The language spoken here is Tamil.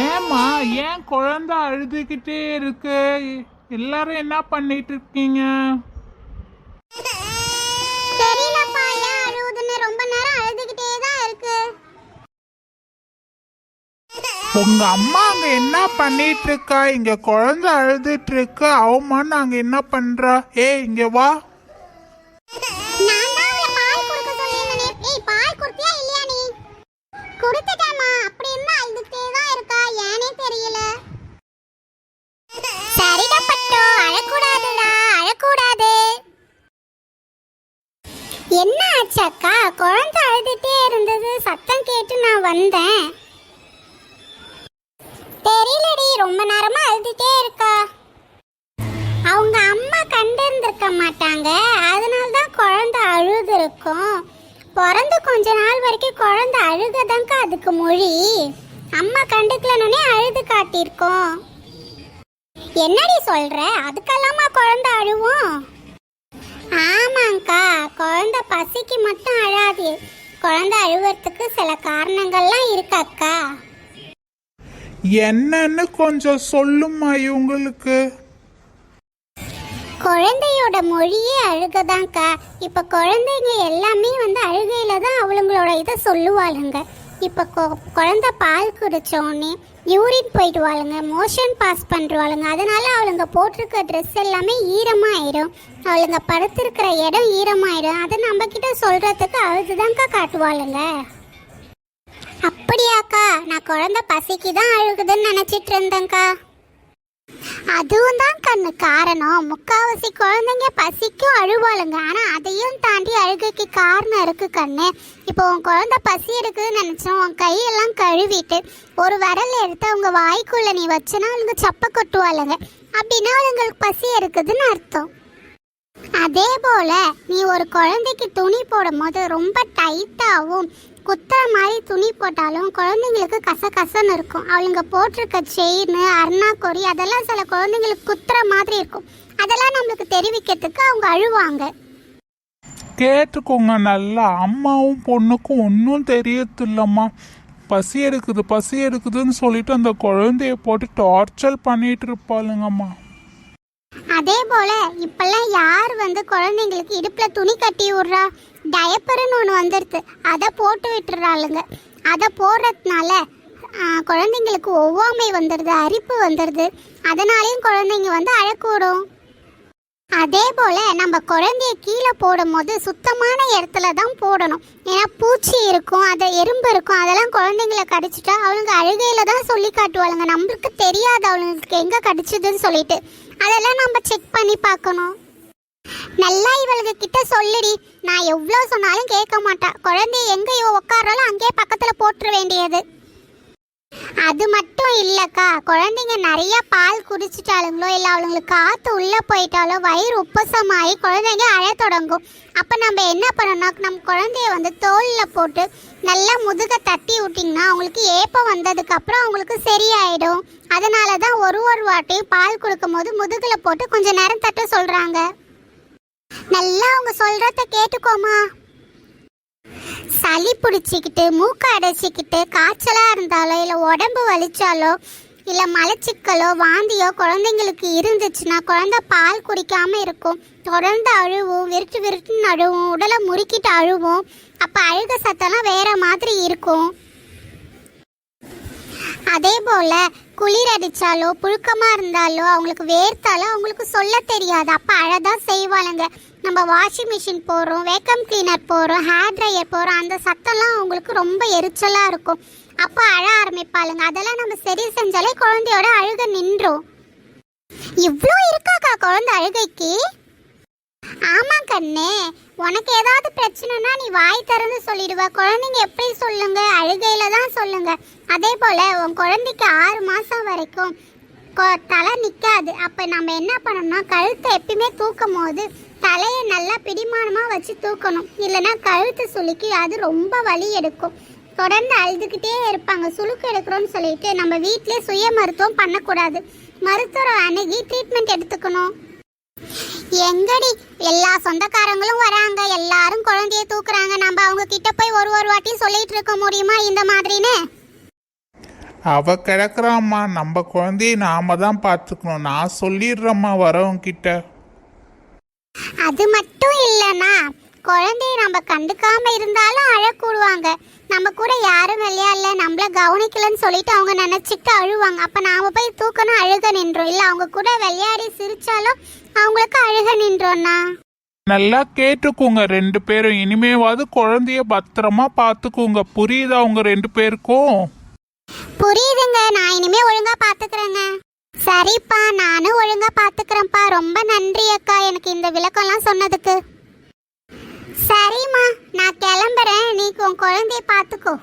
ஏம்மா ஏன் குழந்தை அழுதுகிட்டே இருக்கு? எல்லாரும் என்ன பண்ணிட்டு இருக்கீங்க தெரியலப்பா ஏன் அழுவுதுன்னு ரொம்ப நேரம் அழுதுகிட்டே தான் இருக்கு. உங்க அம்மா அங்க என்ன பண்ணிட்டு இருக்கா இங்க குழந்தை அழுதுட்டு இருக்கு அவமான்னு அங்க என்ன பண்றா? ஏய் இங்க வா. நான் தான் அவளை பால் கொடுக்க சொல்லியிருந்தேனே. ஏய் பால் கொடுத்தியா இல்லையா நீ? கொடுத்துட்டேம்மா வந்தேன். தெரியலடி ரொம்ப நேரமா அழுதுட்டே இருக்கா. அவங்க அம்மா கண்டிருந்திருக்க மாட்டாங்க. அதனால தான் குழந்தை அழுது இருக்கும் பிறந்து கொஞ்ச நாள் வரைக்கும் குழந்தை அழுகதாங்க்கா அதுக்கு மொழி. அம்மா கண்டுக்கலனே அழுது காட்டியிருக்கோம். என்னடி சொல்ற? அதுக்கெல்லாமா குழந்தை அழுவோம்? ஆமாங்க்கா குழந்தை பசிக்கு மட்டும் அழாது. குழந்தை அழுவறதுக்கு சில காரணங்கள்லாம் இருக்கு அக்கா. என்னன்னு கொஞ்சம் சொல்லுமா இவங்களுக்கு. குழந்தையோட மொழியே அழுகதான்க்கா. இப்போ குழந்தைங்க எல்லாமே வந்து அழுகையில தான் அவளுங்களோட இதை சொல்லுவாளுங்க. இப்போ கொ- குழந்தை பால் குடிச்சோடனே யூரின் போயிடுவாளுங்க மோஷன் பாஸ் பண்ணுறாளுங்க அதனால அவளுங்க போட்டிருக்க ட்ரெஸ் எல்லாமே ஈரமாயிடும் அவளுங்க படுத்திருக்கிற இடம் ஈரமாயிடும் அதை நம்ம கிட்ட சொல்றதுக்கு அழுதுதான்க்கா காட்டுவாளுங்க. அப்படியாக்கா நான் குழந்தை பசிக்கு தான் அழுகுதுன்னு நினச்சிட்டு இருந்தேன்க்கா. அதுவும் தான் கண்ணு. காரணம் முக்காவாசி குழந்தைங்க பசிக்கும் அழுவாளுங்க. ஆனால் அதையும் தாண்டி அழுகைக்கு காரணம் இருக்கு கண்ணு. இப்போ உன் குழந்தை பசி இருக்குதுன்னு நினச்சோம் உன் கையெல்லாம் கழுவிட்டு ஒரு விரல் எடுத்து அவங்க வாய்க்குள்ளே நீ வச்சுனா அவங்க சப்பை கொட்டுவாளுங்க. அப்படின்னா அவங்களுக்கு பசி இருக்குதுன்னு அர்த்தம். அதே போல் நீ ஒரு குழந்தைக்கு துணி போடும்போது ரொம்ப டைட்டாகவும் குத்துற மாதிரி துணி போட்டாலும் குழந்தைங்களுக்கு கசகசன்னு இருக்கும். அவளுங்க போட்டிருக்க செயின் அருணாக்கொடி அதெல்லாம் சில குழந்தைங்களுக்கு குத்துற மாதிரி இருக்கும். அதெல்லாம் நம்மளுக்கு தெரிவிக்கிறதுக்கு அவங்க அழுவாங்க. கேட்டுக்கோங்க நல்லா. அம்மாவும் பொண்ணுக்கும் ஒன்றும் தெரியத்தில்லம்மா பசி எடுக்குது பசி எடுக்குதுன்னு சொல்லிட்டு அந்த குழந்தைய போட்டு டார்ச்சர் பண்ணிட்டு இருப்பாளுங்கம்மா. அதே போல இப்பெல்லாம் யார் வந்து குழந்தைங்களுக்கு இடுப்புல துணி கட்டி விடுறா? டயப்பருன்னு ஒன்று வந்துடுது. அதை போட்டு விட்டுறாளுங்க. அதை போடுறதுனால குழந்தைங்களுக்கு ஒவ்வாமை வந்துடுது அரிப்பு வந்துடுது. அதனாலேயும் குழந்தைங்க வந்து அழக்கூடும். அதே போல் நம்ம குழந்தைய கீழே போடும்போது சுத்தமான இடத்துல தான் போடணும். ஏன்னா பூச்சி இருக்கும் அதை எறும்பு இருக்கும் அதெல்லாம் குழந்தைங்கள கடிச்சிட்டா அவளுங்க அழுகையில் தான் சொல்லி காட்டுவாளுங்க. நம்மளுக்கு தெரியாது அவளுங்களுக்கு எங்கே கடிச்சதுன்னு சொல்லிட்டு. அதெல்லாம் நம்ம செக் பண்ணி பார்க்கணும். நல்லா இவளுங்க கிட்ட சொல்லுடி நான் எவ்வளோ சொன்னாலும் கேட்க மாட்டா. குழந்தைய எங்கே இவ உட்காராலும் அங்கேயே பக்கத்தில் போட்டுற வேண்டியது. அது மட்டும் இல்லைக்கா. குழந்தைங்க நிறைய பால் குடிச்சிட்டாலுங்களோ இல்லை அவளுங்களுக்கு காற்று உள்ளே போயிட்டாலோ வயிறு உப்பசமாகி குழந்தைங்க அழ தொடங்கும். அப்போ நம்ம என்ன பண்ணணும் நம்ம குழந்தைய வந்து தோலில் போட்டு நல்லா முதுக தட்டி விட்டிங்கன்னா அவங்களுக்கு ஏப்பம் வந்ததுக்கப்புறம் அவங்களுக்கு சரியாயிடும். அதனால தான் ஒரு ஒரு வாட்டையும் பால் கொடுக்கும்போது முதுகில் போட்டு கொஞ்சம் நேரம் தட்ட சொல்கிறாங்க நல்லா அவங்க சொல்கிறத கேட்டுக்கோமா. சளி பிடிச்சிக்கிட்டு மூக்க அடைச்சிக்கிட்டு காய்ச்சலாக இருந்தாலோ இல்லை உடம்பு வலிச்சாலோ இல்லை மலச்சிக்கலோ வாந்தியோ குழந்தைங்களுக்கு இருந்துச்சுன்னா குழந்தை பால் குடிக்காம இருக்கும். தொடர்ந்து அழுவும் விருட்டு விருட்டுன்னு அழுவும் உடலை முறுக்கிட்டு அழுவும். அப்போ அழுக சத்தம்லாம் வேற மாதிரி இருக்கும். அதே போல குளிர் அடிச்சாலோ புழுக்கமா இருந்தாலோ அவங்களுக்கு வேர்த்தாலோ அவங்களுக்கு சொல்ல தெரியாது. அப்ப அழதான் செய்வாளுங்க. நம்ம வாஷிங் மிஷின் போடுறோம் வேக்கம் கிளீனர் போடுறோம் ஹேர் ட்ரையர் போடுறோம் அந்த சத்தம்லாம் அவங்களுக்கு ரொம்ப எரிச்சலா இருக்கும். அப்ப அழ ஆரம்பிப்பாளுங்க. அதெல்லாம் நம்ம சரி செஞ்சாலே குழந்தையோட அழுக நின்றோம். இவ்வளோ இருக்காக்கா குழந்தை அழுகைக்கு? ஆமா கண்ணே. உனக்கு ஏதாவது பிரச்சனைனா நீ வாய் திறந்து சொல்லிடுவ. குழந்தைங்க எப்படி சொல்லுங்க? அழுகையில தான் சொல்லுங்க. அதே போல உன் குழந்தைக்கு ஆறு மாசம் வரைக்கும் கொ- தலை நிற்காது அப்போ நம்ம என்ன பண்ணணும்னா கழுத்தை எப்பயுமே தூக்கும் போது தலையை நல்லா பிடிமானமாக வச்சு தூக்கணும். இல்லைன்னா கழுத்து சுளுக்கி அது ரொம்ப வலி எடுக்கும். தொடர்ந்து அழுதுகிட்டே இருப்பாங்க. சுளுக்கு எடுக்கிறோம்னு சொல்லிட்டு நம்ம வீட்டிலே சுய மருத்துவம் பண்ணக்கூடாது. மருத்துவரை அணுகி ட்ரீட்மெண்ட் எடுத்துக்கணும். எங்கடி? எல்லா சொந்தக்காரங்களும் வராங்க. எல்லாரும் குழந்தைய தூக்குறாங்க. நம்ம அவங்க கிட்ட போய் ஒரு ஒரு வாட்டியும் சொல்லிட்டு இருக்க முடியுமா இந்த மாதிரின்னு? அவ கிடக்குறாம்மா. நம்ம குழந்தைய நாம தான் பார்த்துக்கணும். நான் சொல்லிடுறேம்மா வரவங்க கிட்ட. அது மட்டும் இல்லைன்னா குழந்தைய நம்ம கண்டுக்காம இருந்தாலும் அழக்கூடுவாங்க. நம்ம கூட யாரும் விளையாடல கவனிக்கலன்னு சொல்லிட்டு அவங்க நினைச்சிட்டு அழுவாங்க. அப்ப நாம போய் தூக்கணும் அழுக நின்றோம். இல்ல அவங்க கூட விளையாடி சிரிச்சாலும் அவங்களுக்கு அழுக நின்றோம்னா நல்லா கேட்டுக்கோங்க ரெண்டு பேரும். இனிமேவாவது குழந்தைய பத்திரமா பார்த்துக்கோங்க புரியுதா உங்க ரெண்டு பேருக்கும்? புரியுதுங்க. நான் இனிமே ஒழுங்கா பாத்துக்கிறேங்க. சரிப்பா நானும் ஒழுங்கா பாத்துக்கிறேன்ப்பா. ரொம்ப நன்றி அக்கா எனக்கு இந்த விளக்கம்லாம் சொன்னதுக்கு. சரிம்மா நான் கிளம்புறேன். நீ உன் குழந்தைய பாத்துக்கோ.